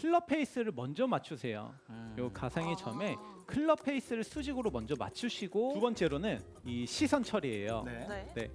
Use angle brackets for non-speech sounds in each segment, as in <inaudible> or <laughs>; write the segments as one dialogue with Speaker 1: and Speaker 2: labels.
Speaker 1: 클럽 페이스를 먼저 맞추세요.
Speaker 2: 음.
Speaker 1: 요 가상의 점에
Speaker 3: 아.
Speaker 1: 클럽 페이스를 수직으로 먼저 맞추시고 두 번째로는 이 시선 처리예요.
Speaker 2: 네.
Speaker 3: 네.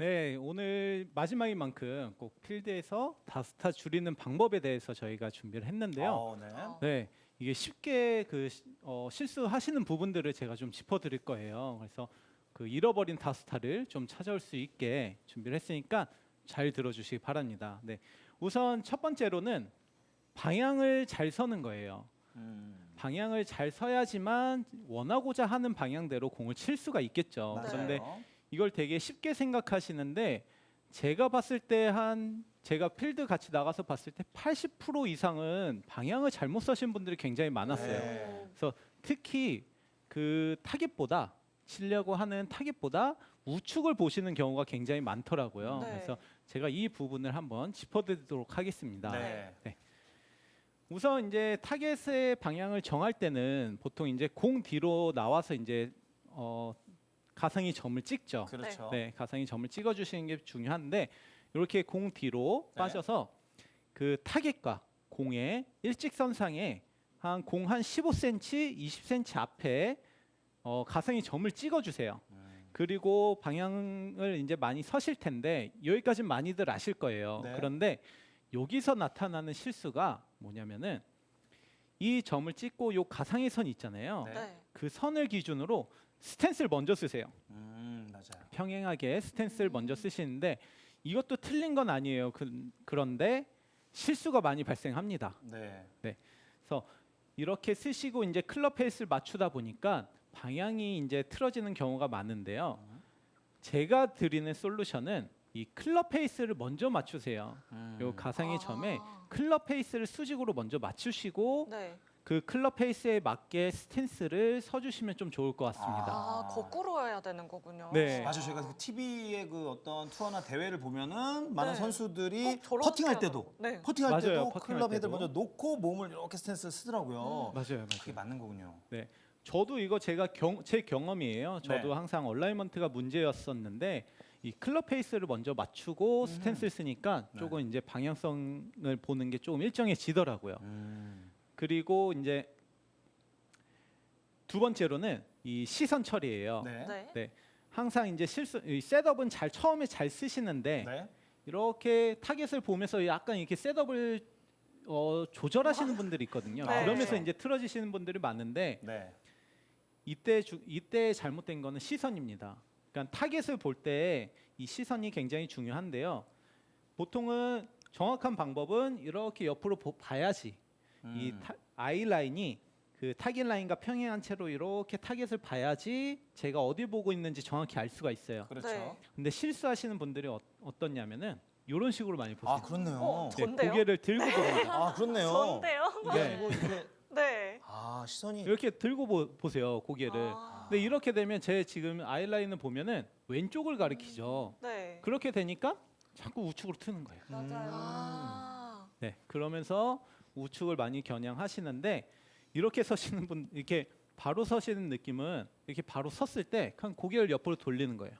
Speaker 1: 네. 네, 오늘 마지막인 만큼 꼭 필드에서 다스타 줄이는 방법에 대해서 저희가 준비를 했는데요.
Speaker 2: 어, 네.
Speaker 3: 어.
Speaker 1: 네, 이게 쉽게 그 시- 어, 실수하시는 부분들을 제가 좀 짚어드릴 거예요. 그래서 그 잃어버린 다스타를 좀 찾아올 수 있게 준비를 했으니까 잘 들어주시기 바랍니다. 네, 우선 첫 번째로는 방향을 잘 서는 거예요.
Speaker 2: 음.
Speaker 1: 방향을 잘 서야지만 원하고자 하는 방향대로 공을 칠 수가 있겠죠.
Speaker 3: 맞아요.
Speaker 1: 그런데 이걸 되게 쉽게 생각하시는데 제가 봤을 때 한 제가 필드 같이 나가서 봤을 때 80% 이상은 방향을 잘못 서신 분들이 굉장히 많았어요.
Speaker 2: 네.
Speaker 1: 그래서 특히 그 타겟보다 치려고 하는 타겟보다 우측을 보시는 경우가 굉장히 많더라고요.
Speaker 3: 네.
Speaker 1: 그래서 제가 이 부분을 한번 짚어드리도록 하겠습니다.
Speaker 2: 네.
Speaker 1: 우선 이제 타겟의 방향을 정할 때는 보통 이제 공 뒤로 나와서 이제 어, 가상의 점을 찍죠.
Speaker 2: 그렇죠.
Speaker 1: 네, 가상의 점을 찍어 주시는 게 중요한데 이렇게 공 뒤로
Speaker 2: 네.
Speaker 1: 빠져서 그 타겟과 공의 일직선상에 한 공 한 15cm, 20cm 앞에 어, 가상의 점을 찍어 주세요.
Speaker 2: 음.
Speaker 1: 그리고 방향을 이제 많이 서실 텐데 여기까지 많이들 아실 거예요.
Speaker 2: 네.
Speaker 1: 그런데 여기서 나타나는 실수가 뭐냐면은 이 점을 찍고 요 가상의 선 있잖아요.
Speaker 2: 네.
Speaker 3: 네.
Speaker 1: 그 선을 기준으로 스탠스를 먼저 쓰세요.
Speaker 2: 음, 맞아요.
Speaker 1: 평행하게 스탠스를 먼저 쓰시는데 이것도 틀린 건 아니에요. 그, 그런데 실수가 많이 발생합니다.
Speaker 2: 네.
Speaker 1: 그래서 이렇게 쓰시고 이제 클럽 페이스를 맞추다 보니까 방향이 이제 틀어지는 경우가 많은데요. 제가 드리는 솔루션은 이 클럽 페이스를 먼저 맞추세요.
Speaker 2: 음.
Speaker 1: 요 가상의 점에
Speaker 3: 아.
Speaker 1: 클럽 페이스를 수직으로 먼저 맞추시고
Speaker 3: 네.
Speaker 1: 그 클럽 페이스에 맞게 스탠스를 서주시면 좀 좋을 것 같습니다.
Speaker 3: 아, 거꾸로 해야 되는 거군요.
Speaker 1: 네.
Speaker 2: 맞아요. 저희가 그 TV의 그 어떤 투어나 대회를 보면은 많은
Speaker 3: 네.
Speaker 2: 선수들이
Speaker 3: 꼭
Speaker 2: 퍼팅할. 때도
Speaker 3: 네.
Speaker 2: 퍼팅할
Speaker 1: 맞아요.
Speaker 2: 때도
Speaker 1: 퍼팅할
Speaker 2: 클럽 헤드를
Speaker 1: 때도.
Speaker 2: 먼저 놓고 몸을 이렇게 스탠스를 쓰더라고요.
Speaker 1: 맞아요,
Speaker 2: 그게 맞는 거군요.
Speaker 1: 네. 저도 이거 제가 경, 제 경험이에요. 저도
Speaker 2: 네.
Speaker 1: 항상 얼라이먼트가 문제였었는데 이 클럽 페이스를 먼저 맞추고 스탠스를 쓰니까
Speaker 2: 네.
Speaker 1: 조금 이제 방향성을 보는 게 조금 일정해지더라고요.
Speaker 2: 음.
Speaker 1: 그리고 이제 두 번째로는 이 시선 처리예요.
Speaker 2: 네.
Speaker 3: 네.
Speaker 1: 네. 항상 이제 실수 이 셋업은 잘 처음에 잘 쓰시는데
Speaker 2: 네.
Speaker 1: 이렇게 타겟을 보면서 약간 이렇게 셋업을 어, 조절하시는 분들이 있거든요.
Speaker 3: 네.
Speaker 1: 그러면서 이제 틀어지시는 분들이 많은데
Speaker 2: 네.
Speaker 1: 이때 주, 이때 잘못된 거는 시선입니다. 그러니까 타겟을 볼 때 이 시선이 굉장히 중요한데요. 보통은 정확한 방법은 이렇게 옆으로 보- 봐야지 이
Speaker 2: 음.
Speaker 1: 타, 아이 라인이 그 타겟 라인과 평행한 채로 이렇게 타겟을 봐야지 제가 어디 보고 있는지 정확히 알 수가 있어요.
Speaker 2: 그렇죠.
Speaker 3: 네.
Speaker 1: 근데 실수하시는 분들이 어, 어떻냐면은 이런 식으로 많이 보세요.
Speaker 2: 아, 그렇네요.
Speaker 3: 어,
Speaker 1: 네,
Speaker 3: 전데요?
Speaker 1: 고개를 들고 <laughs> 봅니다.
Speaker 2: 아, 그렇네요.
Speaker 3: 전데요?
Speaker 1: 네.
Speaker 2: 이렇게
Speaker 3: 네.
Speaker 2: 아, 시선이
Speaker 1: 이렇게 들고 보, 보세요 고개를.
Speaker 3: 아.
Speaker 1: 근데 이렇게 되면 제 지금 아이라인을 보면은 왼쪽을 가리키죠.
Speaker 3: 네.
Speaker 1: 그렇게 되니까 자꾸 우측으로 트는 거예요.
Speaker 2: 맞아요.
Speaker 3: 아.
Speaker 1: 네, 그러면서 우측을 많이 겨냥하시는데 이렇게 서시는 분 이렇게 바로 서시는 느낌은 이렇게 바로 섰을 때 그냥 고개를 옆으로 돌리는 거예요.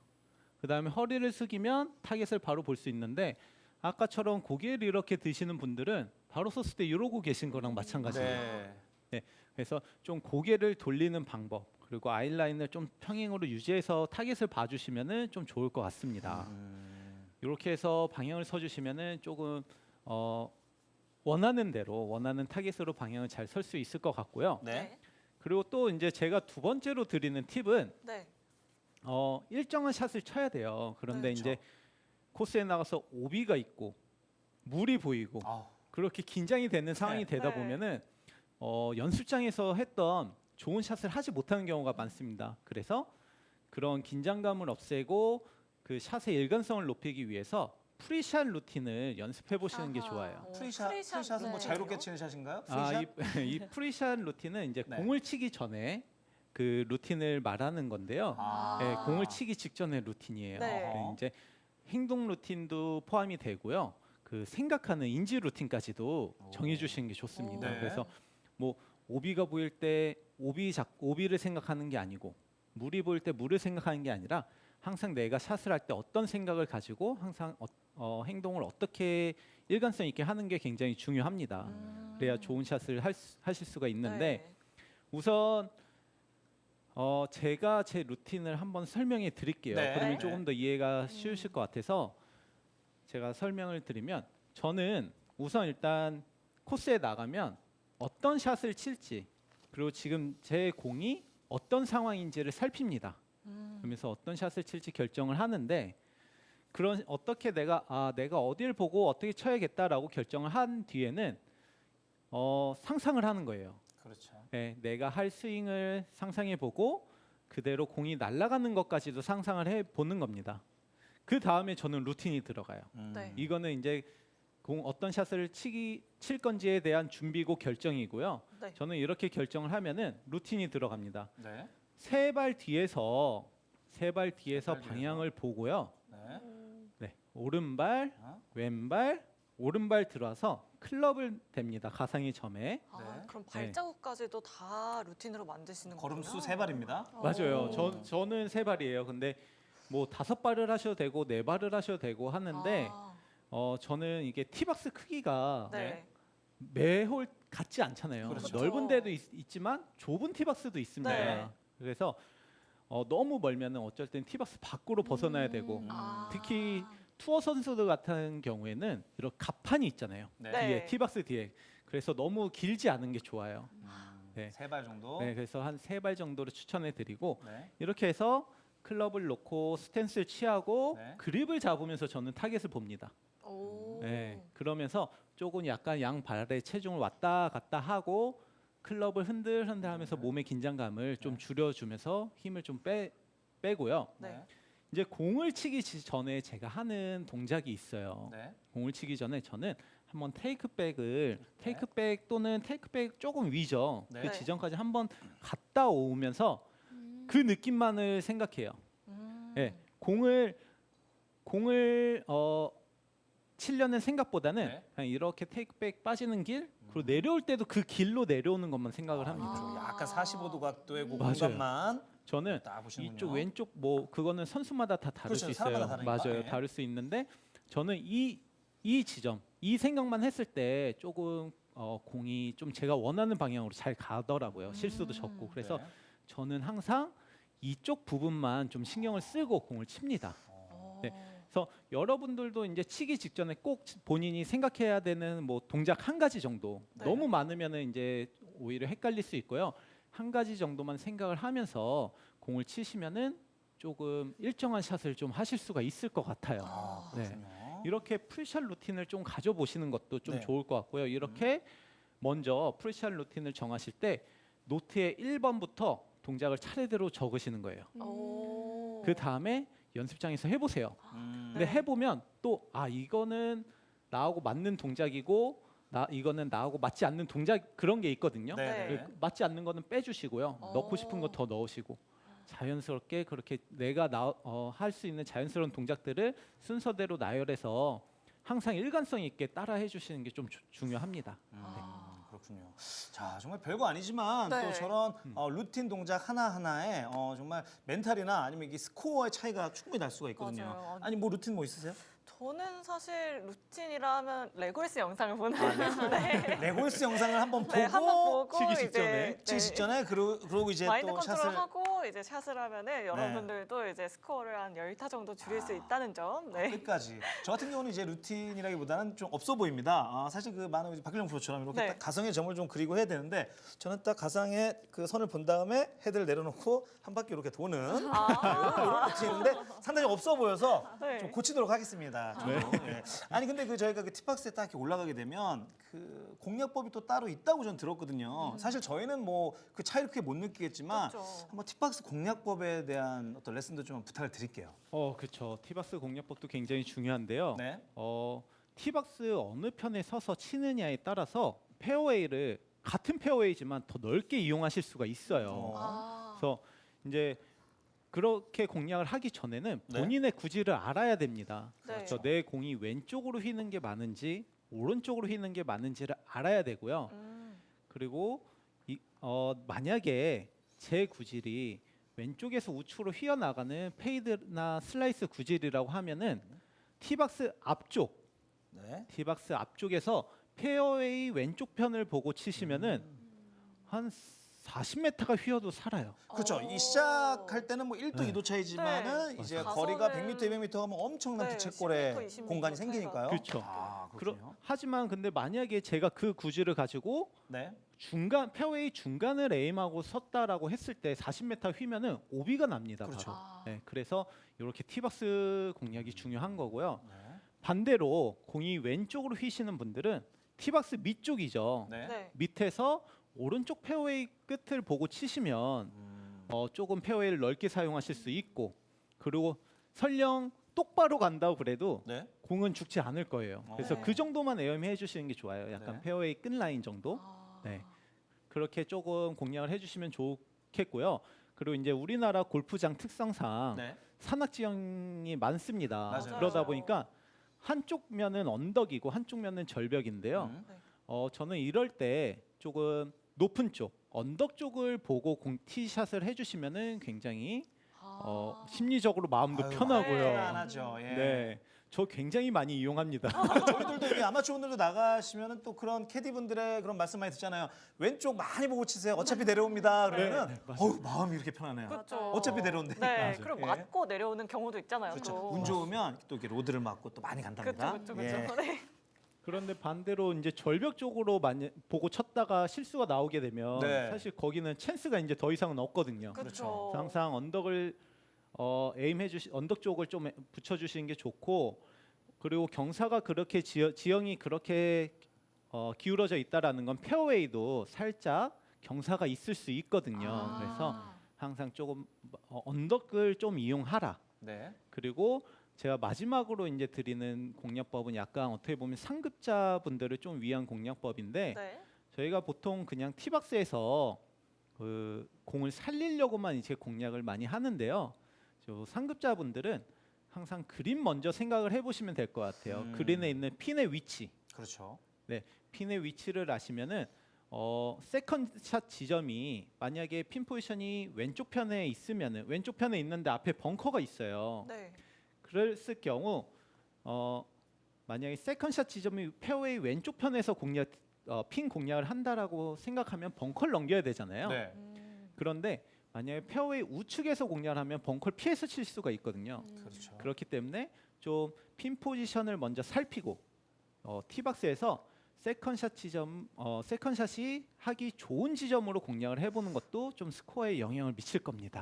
Speaker 1: 그 다음에 허리를 숙이면 타겟을 바로 볼 수 있는데 아까처럼 고개를 이렇게 드시는 분들은 바로 섰을 때 이러고 계신 거랑 마찬가지예요.
Speaker 2: 네.
Speaker 1: 그래서 좀 고개를 돌리는 방법 그리고 아이라인을 좀 평행으로 유지해서 타겟을 봐주시면은 좀 좋을 것 같습니다.
Speaker 2: 음.
Speaker 1: 이렇게 해서 방향을 서주시면은 조금 어, 원하는 대로 원하는 타겟으로 방향을 잘 설 수 있을 것 같고요.
Speaker 2: 네.
Speaker 1: 그리고 또 이제 제가 두 번째로 드리는 팁은
Speaker 3: 네.
Speaker 1: 어, 일정한 샷을 쳐야 돼요. 그런데
Speaker 2: 네,
Speaker 1: 이제 코스에 나가서 오비가 있고 물이 보이고
Speaker 2: 아,
Speaker 1: 그렇게 긴장이 되는 상황이
Speaker 2: 네.
Speaker 1: 되다
Speaker 3: 네.
Speaker 1: 보면은 어, 연습장에서 했던 좋은 샷을 하지 못하는 경우가 많습니다. 그래서 그런 긴장감을 없애고 그 샷의 일관성을 높이기 위해서 프리샷 루틴을 연습해 보시는 게
Speaker 3: 아하.
Speaker 1: 좋아요.
Speaker 3: 오,
Speaker 2: 프리샷,
Speaker 3: 프리샷,
Speaker 2: 프리샷은 뭐
Speaker 3: 네.
Speaker 2: 자유롭게 치는 샷인가요?
Speaker 1: 아,
Speaker 2: 프리샷?
Speaker 1: 이, <laughs> 이 프리샷 루틴은 이제
Speaker 2: 네.
Speaker 1: 공을 치기 전에 그 루틴을 말하는 건데요.
Speaker 2: 아.
Speaker 1: 네, 공을 치기 직전의 루틴이에요.
Speaker 3: 네.
Speaker 1: 네, 이제 행동 루틴도 포함이 되고요. 그 생각하는 인지 루틴까지도
Speaker 2: 오.
Speaker 1: 정해 주시는 게 좋습니다.
Speaker 2: 네.
Speaker 1: 그래서 뭐 오비가 보일 때 오비 작 오비를 생각하는 게 아니고 물이 보일 때 물을 생각하는 게 아니라 항상 내가 샷을 할 때 어떤 생각을 가지고 항상 어, 어, 행동을 어떻게 일관성 있게 하는 게 굉장히 중요합니다.
Speaker 3: 음.
Speaker 1: 그래야 좋은 샷을 할 수- 하실 수가 있는데
Speaker 3: 네.
Speaker 1: 우선 어 제가 제 루틴을 한번 설명해 드릴게요.
Speaker 2: 네.
Speaker 1: 그러면
Speaker 3: 네.
Speaker 1: 조금 더 이해가 쉬우실 것 같아서 제가 설명을 드리면 저는 우선 일단 코스에 나가면 어떤 샷을 칠지 그리고 지금 제 공이 어떤 상황인지를 살핍니다.
Speaker 3: 음.
Speaker 1: 그러면서 어떤 샷을 칠지 결정을 하는데 그런 어떻게 내가 아 내가 어디를 보고 어떻게 쳐야겠다라고 결정을 한 뒤에는 어 상상을 하는 거예요.
Speaker 2: 그렇죠.
Speaker 1: 네, 내가 할 스윙을 상상해 보고 그대로 공이 날아가는 것까지도 상상을 해 보는 겁니다. 그 다음에 저는 루틴이 들어가요.
Speaker 2: 음.
Speaker 3: 네.
Speaker 1: 이거는 이제 공 어떤 샷을 치기 칠 건지에 대한 준비고 결정이고요.
Speaker 3: 네.
Speaker 1: 저는 이렇게 결정을 하면은 루틴이 들어갑니다.
Speaker 2: 네.
Speaker 1: 세 발 뒤에서 세 발 뒤에서
Speaker 2: 발 뒤에서.
Speaker 1: 방향을 보고요.
Speaker 2: 네.
Speaker 3: 음.
Speaker 1: 네, 오른발,
Speaker 2: 어?
Speaker 1: 왼발, 오른발 들어와서 클럽을 댑니다. 가상의 점에.
Speaker 3: 아,
Speaker 2: 네.
Speaker 3: 그럼 발자국까지도 다 루틴으로 만드시는 거예요?
Speaker 2: 걸음수 세 발입니다.
Speaker 1: 맞아요.
Speaker 3: 오.
Speaker 1: 저 저는 세 발이에요. 근데 뭐 다섯 발을 하셔도 되고 네 발을 하셔도 되고 하는데
Speaker 3: 아,
Speaker 1: 어 저는 이게 티박스 크기가
Speaker 3: 네.
Speaker 1: 매홀 같지 않잖아요.
Speaker 2: 그렇죠.
Speaker 1: 넓은 데도 있, 지만 좁은 티박스도 있습니다.
Speaker 3: 네.
Speaker 1: 그래서 어, 너무 멀면은 어쩔 땐 티박스 밖으로 벗어나야 되고
Speaker 2: 음.
Speaker 3: 아.
Speaker 1: 특히 투어 선수들 같은 경우에는 이런 갑판이 있잖아요.
Speaker 2: 네.
Speaker 3: 네.
Speaker 1: 뒤에 티박스 뒤에. 그래서 너무 길지 않은 게 좋아요.
Speaker 2: 음.
Speaker 1: 네.
Speaker 2: 세발 정도.
Speaker 1: 네, 그래서 한 세 발 정도를 추천해 드리고
Speaker 2: 네.
Speaker 1: 이렇게 해서 클럽을 놓고 스탠스를 취하고
Speaker 2: 네.
Speaker 1: 그립을 잡으면서 저는 타겟을 봅니다.
Speaker 3: 오.
Speaker 1: 네, 그러면서 조금 약간 양 발의 체중을 왔다 갔다 하고 클럽을 흔들흔들 하면서
Speaker 2: 네.
Speaker 1: 몸의 긴장감을 좀
Speaker 2: 네.
Speaker 1: 줄여주면서 힘을 좀 빼, 빼고요.
Speaker 3: 네.
Speaker 1: 이제 공을 치기 지- 전에 제가 하는 동작이 있어요.
Speaker 2: 네.
Speaker 1: 공을 치기 전에 저는 한번 테이크백을 테이크백 또는 테이크백 조금 위죠.
Speaker 2: 네.
Speaker 1: 그 지점까지 한번 갔다 오면서
Speaker 3: 음.
Speaker 1: 그 느낌만을 생각해요.
Speaker 3: 음.
Speaker 1: 예, 공을 공을 어 치려는 생각보다는
Speaker 2: 네.
Speaker 1: 그냥 이렇게 테이크백 빠지는 길 그리고
Speaker 2: 음.
Speaker 1: 내려올 때도 그 길로 내려오는 것만 생각을 합니다.
Speaker 2: 좀
Speaker 3: 아.
Speaker 2: 약간 45도 각도의 그
Speaker 1: 맞아요.
Speaker 2: 공간만
Speaker 1: 저는
Speaker 2: 딱 보시는군요.
Speaker 1: 이쪽 왼쪽 뭐 그거는 선수마다 다 다를
Speaker 2: 그렇죠.
Speaker 1: 수 있어요.
Speaker 2: 사람마다 다르니까.
Speaker 1: 맞아요,
Speaker 2: 예.
Speaker 1: 다를 수 있는데 저는 이 이 지점 이 생각만 했을 때 조금 어, 공이 좀 제가 원하는 방향으로 잘 가더라고요. 실수도
Speaker 3: 음.
Speaker 1: 적고 그래서
Speaker 2: 네.
Speaker 1: 저는 항상 이쪽 부분만 좀 신경을 쓰고 공을 칩니다.
Speaker 2: 어.
Speaker 1: 네. 그래서 여러분들도 이제 치기 직전에 꼭 본인이 생각해야 되는 뭐 동작 한 가지 정도
Speaker 3: 네.
Speaker 1: 너무 많으면은 이제 오히려 헷갈릴 수 있고요 한 가지 정도만 생각을 하면서 공을 치시면은 조금 일정한 샷을 좀 하실 수가 있을 것 같아요.
Speaker 3: 아.
Speaker 1: 네. 이렇게 풀샷 루틴을 좀 가져보시는 것도 좀
Speaker 2: 네.
Speaker 1: 좋을 것 같고요. 이렇게 먼저 풀샷 루틴을 정하실 때 노트에 1번부터 동작을 차례대로 적으시는 거예요.
Speaker 3: 오.
Speaker 1: 그 다음에 연습장에서 해보세요.
Speaker 2: 음.
Speaker 1: 근데
Speaker 3: 네.
Speaker 1: 해보면 또 아 이거는 나하고 맞는 동작이고 나 이거는 나하고 맞지 않는 동작 그런 게 있거든요.
Speaker 2: 네.
Speaker 3: 네.
Speaker 1: 그 맞지 않는 거는 빼주시고요.
Speaker 3: 어.
Speaker 1: 넣고 싶은 거 더 넣으시고 자연스럽게 그렇게 내가 어, 할 수 있는 자연스러운 동작들을 순서대로 나열해서 항상 일관성 있게 따라 해 주시는 게 좀 중요합니다.
Speaker 2: 음,
Speaker 3: 아.
Speaker 2: 그렇군요. 자 정말 별거 아니지만
Speaker 3: 네.
Speaker 2: 또 저런
Speaker 1: 음.
Speaker 2: 어, 루틴 동작 하나 하나에 어, 정말 멘탈이나 아니면 이게 스코어의 차이가 충분히 날 수가 있거든요.
Speaker 3: 맞아요.
Speaker 2: 아니 뭐 루틴 뭐 있으세요?
Speaker 3: 저는 사실 루틴이라 하면 레골스 영상을 보는
Speaker 2: 아,
Speaker 3: 네. <laughs>
Speaker 2: 레골스 영상을 한번 보고
Speaker 3: 네, 한번 보고
Speaker 1: 치기
Speaker 3: 이제
Speaker 1: 직전에?
Speaker 3: 네,
Speaker 2: 치기 직전에 그러, 그러고 이제
Speaker 3: 마인드
Speaker 2: 또
Speaker 3: 컨트롤
Speaker 2: 샷을 네.
Speaker 3: 하고 이제 샷을 하면은 여러분들도 이제 스코어를 한 10타 정도 줄일 수
Speaker 2: 아.
Speaker 3: 있다는 점. 네.
Speaker 2: 끝까지. 저 같은 경우는 이제 루틴이라기보다는 좀 없어 보입니다. 아, 사실 그 많은 이제 박일영 프로처럼 이렇게
Speaker 3: 네.
Speaker 2: 딱 가상의 점을 좀 그리고 해야 되는데 저는 딱 가상의 그 선을 본 다음에 헤드를 내려놓고 한 바퀴 이렇게 도는
Speaker 3: 아. <laughs>
Speaker 2: 이런 루틴인데 상당히 없어 보여서
Speaker 3: 네.
Speaker 2: 좀 고치도록 하겠습니다. 저도. 예. 아니 근데 그 저희가 그 티박스에 딱 이렇게 올라가게 되면 그 공략법이 또 따로 있다고 저는 들었거든요. 사실 저희는 뭐 그 차이를 크게 못 느끼겠지만
Speaker 3: 음. 그렇죠.
Speaker 2: 한번 티박스 공략법에 대한 어떤 레슨도 좀 부탁을 드릴게요.
Speaker 1: 어, 그렇죠. 티박스 공략법도 굉장히 중요한데요.
Speaker 2: 네.
Speaker 1: 어, 티박스 어느 편에 서서 치느냐에 따라서 페어웨이를 같은 페어웨이지만 더 넓게 이용하실 수가 있어요.
Speaker 2: 어.
Speaker 3: 아.
Speaker 1: 그래서 이제 그렇게 공략을 하기 전에는
Speaker 2: 네.
Speaker 1: 본인의 구질을 알아야 됩니다.
Speaker 3: 네.
Speaker 1: 그래서 내 공이 왼쪽으로 휘는 게 맞는지 오른쪽으로 휘는 게 맞는지를 알아야 되고요.
Speaker 3: 음.
Speaker 1: 그리고 이, 어, 만약에 제 구질이 왼쪽에서 우측으로 휘어나가는 페이드나 슬라이스 구질이라고 하면은 티박스 앞쪽,
Speaker 2: 네.
Speaker 1: 티박스 앞쪽에서 페어웨이 왼쪽 편을 보고 치시면은 한 40m가 휘어도 살아요.
Speaker 2: 그렇죠.
Speaker 3: 어.
Speaker 2: 이 시작할 때는 뭐 1도
Speaker 1: 네.
Speaker 2: 2도 차이지만은
Speaker 3: 네.
Speaker 2: 이제
Speaker 3: 맞아요.
Speaker 2: 거리가
Speaker 3: 가서는
Speaker 2: 100m, 200m 하면 엄청난
Speaker 3: 네,
Speaker 2: 부채꼴에
Speaker 3: 10m, 20m
Speaker 2: 공간이
Speaker 3: 차이가.
Speaker 2: 생기니까요.
Speaker 1: 그렇죠.
Speaker 2: 아,
Speaker 1: 그러,
Speaker 2: 그렇군요.
Speaker 1: 하지만 근데 만약에 제가 그 구질을 가지고
Speaker 2: 네.
Speaker 1: 중간 페어웨이 중간을 에임하고 섰다라고 했을 때 40m 휘면은 오비가 납니다.
Speaker 2: 그렇죠.
Speaker 1: 바로.
Speaker 3: 아.
Speaker 1: 네, 그래서 이렇게 티박스 공략이 중요한 거고요.
Speaker 2: 네.
Speaker 1: 반대로 공이 왼쪽으로 휘시는 분들은 티박스 밑쪽이죠.
Speaker 2: 네.
Speaker 3: 네.
Speaker 1: 밑에서 오른쪽 페어웨이 끝을 보고 치시면
Speaker 2: 음,
Speaker 1: 어, 조금 페어웨이를 넓게 사용하실 수 있고 그리고 설령 똑바로 간다고 그래도
Speaker 2: 네.
Speaker 1: 공은 죽지 않을 거예요. 그래서
Speaker 3: 네.
Speaker 1: 그 정도만 에어임 해주시는 게 좋아요. 약간
Speaker 2: 네.
Speaker 1: 페어웨이 끝 라인 정도.
Speaker 3: 아.
Speaker 1: 네. 그렇게 조금 공략을 해주시면 좋겠고요. 그리고 이제 우리나라 골프장 특성상
Speaker 2: 네.
Speaker 1: 산악 지형이 많습니다.
Speaker 2: 맞아요.
Speaker 1: 그러다
Speaker 3: 맞아요.
Speaker 1: 보니까 한쪽 면은 언덕이고 한쪽 면은 절벽인데요.
Speaker 2: 음.
Speaker 3: 네.
Speaker 1: 어, 저는 이럴 때 조금 높은 쪽 언덕 쪽을 보고 공 티샷을 해주시면은 굉장히 어,
Speaker 3: 아.
Speaker 1: 심리적으로 마음도
Speaker 2: 아유,
Speaker 1: 편하고요.
Speaker 3: 네.
Speaker 2: 편안하죠. 예.
Speaker 1: 네, 저 굉장히 많이 이용합니다. <laughs>
Speaker 2: 저희들도 이게 아마추어분들도 나가시면은 또 그런 캐디분들의 그런 말씀 많이 듣잖아요. 왼쪽 많이 보고 치세요. 어차피 내려옵니다. 그러면
Speaker 1: 네, 맞아요.
Speaker 2: 어우, 마음이 이렇게 편하네요.
Speaker 3: 그렇죠.
Speaker 2: 어차피 내려온다니까.
Speaker 3: 네.
Speaker 1: 맞아요.
Speaker 3: 그리고
Speaker 2: 예.
Speaker 3: 맞고 내려오는 경우도 있잖아요.
Speaker 2: 그렇죠.
Speaker 3: 또.
Speaker 2: 운 좋으면 또 이렇게 로드를 맞고 또 많이 간답니다.
Speaker 3: 그렇죠. 그렇죠.
Speaker 2: 예.
Speaker 3: 그렇죠. <laughs> 네.
Speaker 1: 그런데 반대로 이제 절벽 쪽으로 많이 보고 쳤다가 실수가 나오게 되면
Speaker 2: 네.
Speaker 1: 사실 거기는 찬스가 이제 더 이상은 없거든요.
Speaker 3: 그렇죠.
Speaker 1: 그래서 항상 언덕을 어, 에임해 주시 언덕 쪽을 좀 에- 붙여 주시는 게 좋고 그리고 경사가 그렇게 지어, 지형이 그렇게 어, 기울어져 있다라는 건 페어웨이도 살짝 경사가 있을 수 있거든요.
Speaker 3: 아.
Speaker 1: 그래서 항상 조금 어, 언덕을 좀 이용하라.
Speaker 2: 네.
Speaker 1: 그리고 제가 마지막으로 이제 드리는 공략법은 약간 어떻게 보면 상급자 분들을 좀 위한 공략법인데
Speaker 3: 네.
Speaker 1: 저희가 보통 그냥 티박스에서 그 공을 살리려고만 이제 공략을 많이 하는데요. 저 상급자 분들은 항상 그린 먼저 생각을 해보시면 될 것 같아요.
Speaker 2: 음.
Speaker 1: 그린에 있는 핀의 위치,
Speaker 2: 그렇죠.
Speaker 1: 핀의 위치를 아시면은 어 세컨샷 지점이 만약에 핀 포지션이 왼쪽 편에 있으면은 왼쪽 편에 있는데 앞에 벙커가 있어요.
Speaker 3: 네.
Speaker 1: 그랬을 경우 어 만약에 세컨샷 지점이 페어웨이 왼쪽 편에서 공략 어, 핀 공략을 한다라고 생각하면 벙커를 넘겨야 되잖아요.
Speaker 2: 네.
Speaker 3: 음.
Speaker 1: 그런데 만약에 페어웨이 우측에서 공략을 하면 벙커를 피해서 칠 수가 있거든요.
Speaker 3: 음.
Speaker 2: 그렇죠.
Speaker 1: 그렇기 때문에 좀 핀 포지션을 먼저 살피고 어, 티박스에서 세컨샷 지점 어, 세컨샷이 하기 좋은 지점으로 공략을 해보는 것도 좀 스코어에 영향을 미칠 겁니다.